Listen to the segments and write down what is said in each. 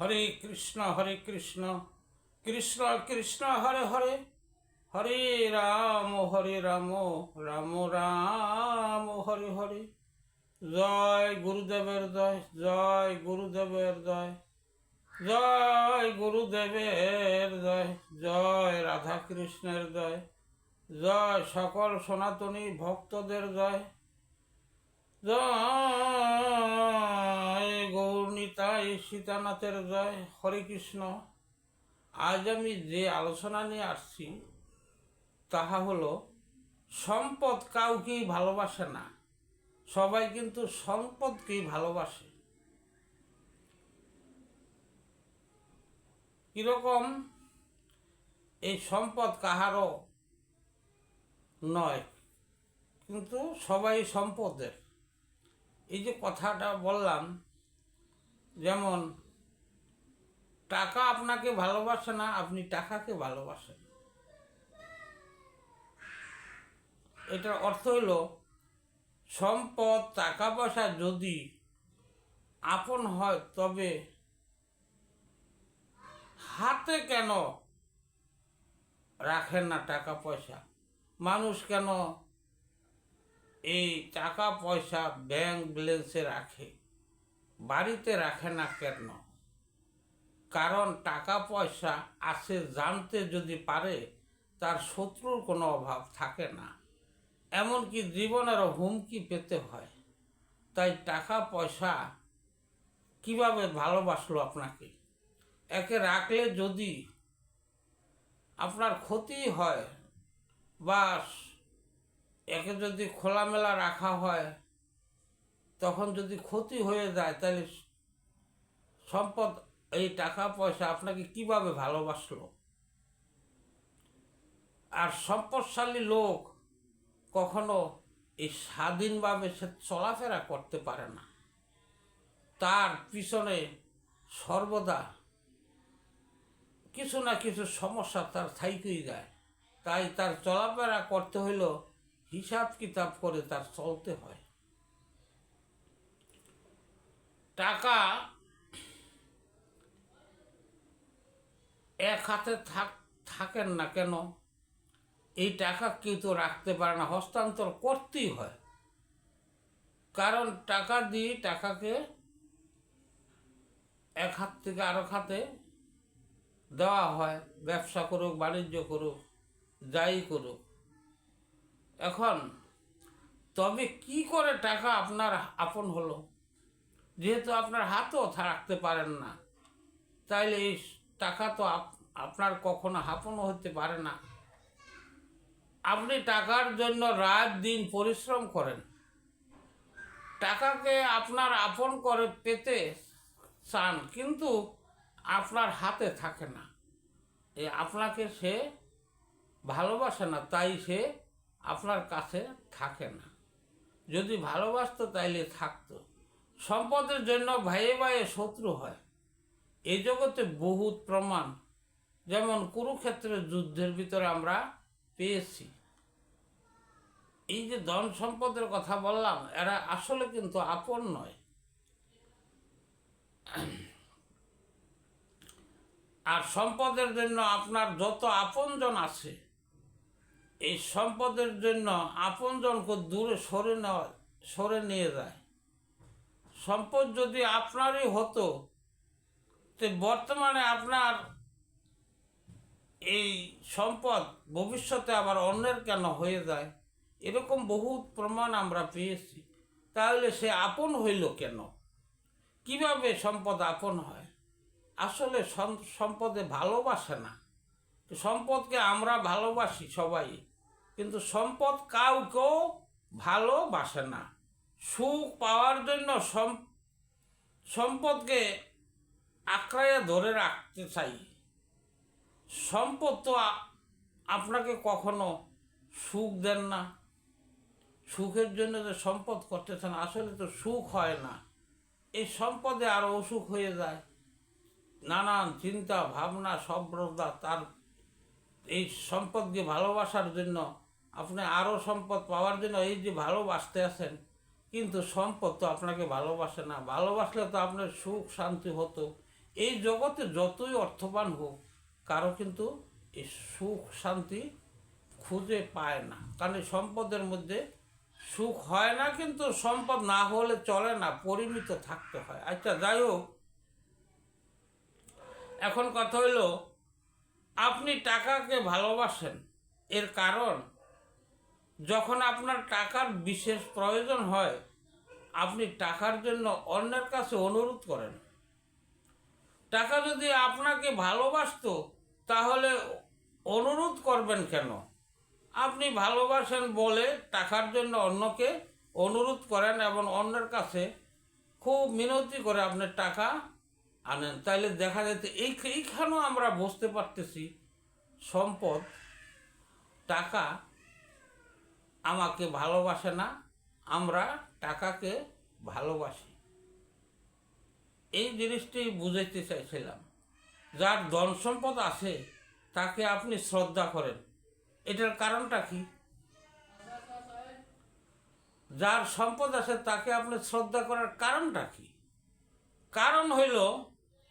হরে কৃষ্ণ হরে কৃষ্ণ। কৃষ্ণ কৃষ্ণ, হরে হরে। হরে রাম হরে রাম রাম রাম, হরে হরে। জয় গুরুদেবের জয় জয় গুরুদেবের জয়। জয় গুরুদেবের জয় জয় রাধা কৃষ্ণের জয়। জয় সকল সনাতনী ভক্তদের জয়। জয় গৌরনীতাই সীতানাথের জয়। হরে কৃষ্ণ। আজ আমি যে আলোচনা নিয়ে আসছি, তাহা হলো, সম্পদ কাউকেই ভালোবাসে না। সবাই কিন্তু সম্পদকেই ভালোবাসে। কীরকম? এই সম্পদ কাহারও নয়, কিন্তু সবাই সম্পদের। এই যে কথাটা বললাম, যেমন, টাকা আপনাকে ভালোবাসে না, আপনি টাকাকে ভালোবাসেন। এটার অর্থ হলো, সম্পদ টাকা পয়সা যদি আপন হয়, তবে হাতে কেন রাখেন না টাকা পয়সা মানুষ কেন এই টাকা পয়সা ব্যাংক ব্যালেন্সে রাখে। বাড়িতে রাখে না কেন? কারণ টাকা পয়সা আছে জানতে যদি পারে, তার শত্রুর কোনো অভাব থাকে না। এমনকি জীবনেরও হুমকি পেতে হয়। তাই টাকা পয়সা কীভাবে ভালোবাসলো আপনাকে? একে রাখলে যদি আপনার ক্ষতি হয় বা একে যদি খোলামেলা রাখা হয়, তখন যদি ক্ষতি হয়ে যায়, তাহলে সম্পদ, এই টাকা পয়সা আপনাকে কীভাবে ভালোবাসলো? আর সম্পদশালী লোক কখনো এই স্বাধীনভাবে সে চলাফেরা করতে পারে না। তার পিছনে সর্বদা কিছু না কিছু সমস্যা তার থাইকেই যায়। তাই তার চলাফেরা করতে হইলেও হিসাব কিতাব করে তার চলতে হয়। টাকা এক হাতে থাক থাকেন না কেন? এই টাকা কেউ তো রাখতে পারে না, হস্তান্তর করতেই হয়। কারণ টাকা দিয়ে টাকাকে এক হাত থেকে আরেক হাতে দেওয়া হয়। ব্যবসা করুক, বাণিজ্য করুক, যাই করুক। এখন তবে কি করে টাকা আপনার আপন হলো? যেহেতু আপনার হাতও রাখতে পারেন না, তাইলে এই টাকা তো আপ- আপনার কখনো আপনও হতে পারে না। আপনি টাকার জন্য রাত দিন পরিশ্রম করেন। টাকাকে আপনার আপন করে পেতে চান, কিন্তু আপনার হাতে থাকে না। এই আপনাকে সে ভালোবাসে না, তাই সে আপনার কাছে থাকে না। যদি ভালোবাসতো তাইলে থাকতো। সম্পদের জন্য ভাইয়ে ভাইয়ে শত্রু হয়। এই জগতে বহুত প্রমাণ। যেমন কুরুক্ষেত্রের যুদ্ধের ভিতরে আমরা পেয়েছি। এই যে ধন সম্পদের কথা বললাম, এরা আসলে কিন্তু আপন নয়। আর সম্পদের জন্য আপনার যত আপনজন আছে এই সম্পদের জন্য আপনজনকে দূরে সরে নেওয়া, সরে নিয়ে যায়। সম্পদ যদি আপনারই হতো, তো বর্তমানে আপনার এই সম্পদ ভবিষ্যতে আবার অন্যের কেন হয়ে যায়? এরকম বহুত প্রমাণ আমরা পেয়েছি। তাহলে সে আপন হইল কেন? কীভাবে সম্পদ আপন হয়? আসলে সম্পদে ভালোবাসে না। সম্পদকে আমরা ভালোবাসি সবাই। কিন্তু সম্পদ কাউকেও ভালোবাসে না। সুখ পাওয়ার জন্য সম- সম্পদকে আঁকড়াইয়া ধরে রাখতে চাই। সম্পদ তো আপনাকে কখনো সুখ দেন না। সুখের জন্য যে সম্পদ করতেছেন, আসলে তো সুখ হয় না। এই সম্পদে আরও অসুখ হয়ে যায়। নানান চিন্তা, ভাবনা সভ্রতা তার এই সম্পদকে ভালোবাসার জন্য, আপনি আরও সম্পদ পাওয়ার জন্য এই যে ভালোবাসতে আছেন, কিন্তু সম্পদ তো আপনাকে ভালোবাসে না। ভালোবাসলে তো আপনার সুখ, শান্তি হতো। এই জগতে যতই অর্থবান হোক, কারও কিন্তু এই সুখ, শান্তি খুঁজে পায় না। কারণ এই সম্পদের মধ্যে সুখ হয় না, কিন্তু সম্পদ না হলে চলে না, পরিমিত থাকতে হয়। আচ্ছা যাই হোক, এখন কথা হইল আপনি টাকাকে ভালোবাসেন, এর কারণ যখন আপনার টাকার বিশেষ প্রয়োজন হয়, আপনি টাকার জন্য অন্যের কাছে অনুরোধ করেন। টাকা যদি আপনাকে ভালোবাসতো, তাহলে অনুরোধ করবেন কেন? আপনি ভালোবাসেন বলে টাকার জন্য অন্যকে অনুরোধ করেন এবং অন্যের কাছে খুব মিনতি করে আপনি টাকা আনেন তাইলে দেখা যেতে এই এইখানেও আমরা বুঝতে পারতেছি। সম্পদ, টাকা আমাকে ভালোবাসে না, আমরা টাকাকে ভালোবাসি। এই জিনিসটি বুঝাইতে চাইছিলাম। যার ধন সম্পদ আছে, তাকে আপনি শ্রদ্ধা করেন। এটার কারণটা কি? যার সম্পদ আছে, তাকে আপনি শ্রদ্ধা করার কারণটা কি? কারণ হইল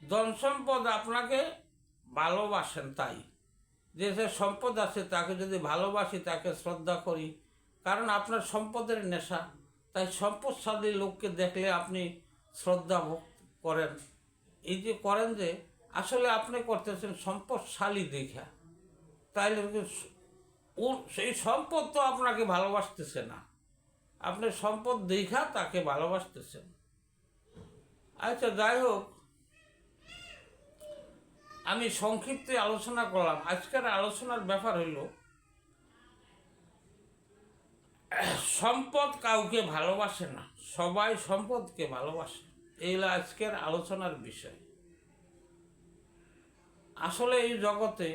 ধন সম্পদ আপনাকে ভালোবাসেন তাই। যে সম্পদ আছে তাকে যদি ভালোবাসি, তাকে শ্রদ্ধা করি। কারণ আপনার সম্পদের নেশা। তাই সম্পদশালী লোককে দেখলে আপনি শ্রদ্ধা করেন। এই যে করেন যে, আসলে আপনি করতেছেন সম্পদশালী দেখা। তাইলে সেই সম্পদ তো আপনাকে ভালোবাসতেছে না। আপনি সম্পদ দেখা তাকে ভালোবাসতেছেন। আচ্ছা যাই হোক আমি সংক্ষিপ্তে আলোচনা করলাম। আজকের আলোচনার ব্যাপার হইল, সম্পদ কাউকে ভালোবাসে না, সবাই সম্পদকে ভালোবাসে। এই হলো আজকের আলোচনার বিষয়। আসলে এই জগতে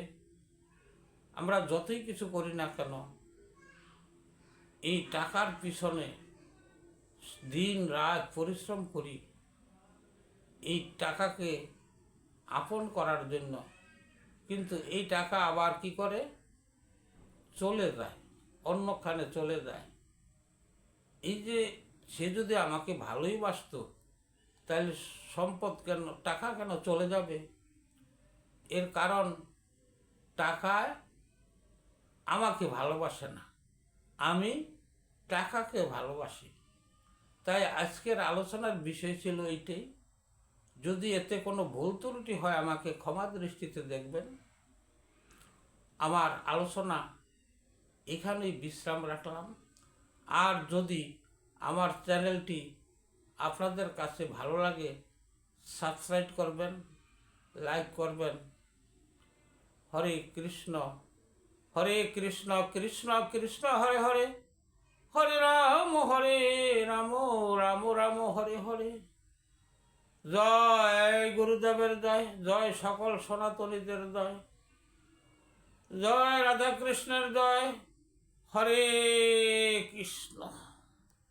আমরা যতই কিছু করি না কেন, এই টাকার পিছনে দিন, রাত পরিশ্রম করি, এই টাকাকে আপন করার জন্য। কিন্তু এই টাকা আবার কি করে? চলে যায়, অন্যখানে চলে যায়। এই যে সে যদি আমাকে ভালোই বাসত, তাহলে সম্পদ কেন, টাকা কেন চলে যাবে? এর কারণ, টাকায় আমাকে ভালোবাসে না। আমি টাকাকে ভালোবাসি। তাই আজকের আলোচনার বিষয় ছিল এইটাই। যদি এতে কোনো ভুল ত্রুটি হয়, আমাকে ক্ষমা দৃষ্টিতে দেখবেন। আমার আলোচনা এখানেই বিশ্রাম রাখলাম। আর যদি আমার চ্যানেলটি আপনাদের কাছে ভালো লাগে, সাবস্ক্রাইব করবেন, লাইক করবেন। হরে কৃষ্ণ হরে কৃষ্ণ কৃষ্ণ কৃষ্ণ, হরে হরে। হরে রাম হরে রাম রাম রাম, হরে হরে। জয় গুরুদেবের দয় জয় সকল সনাতনীদের দয়। জয় রাধাকৃষ্ণের দয়। হরে কৃষ্ণ।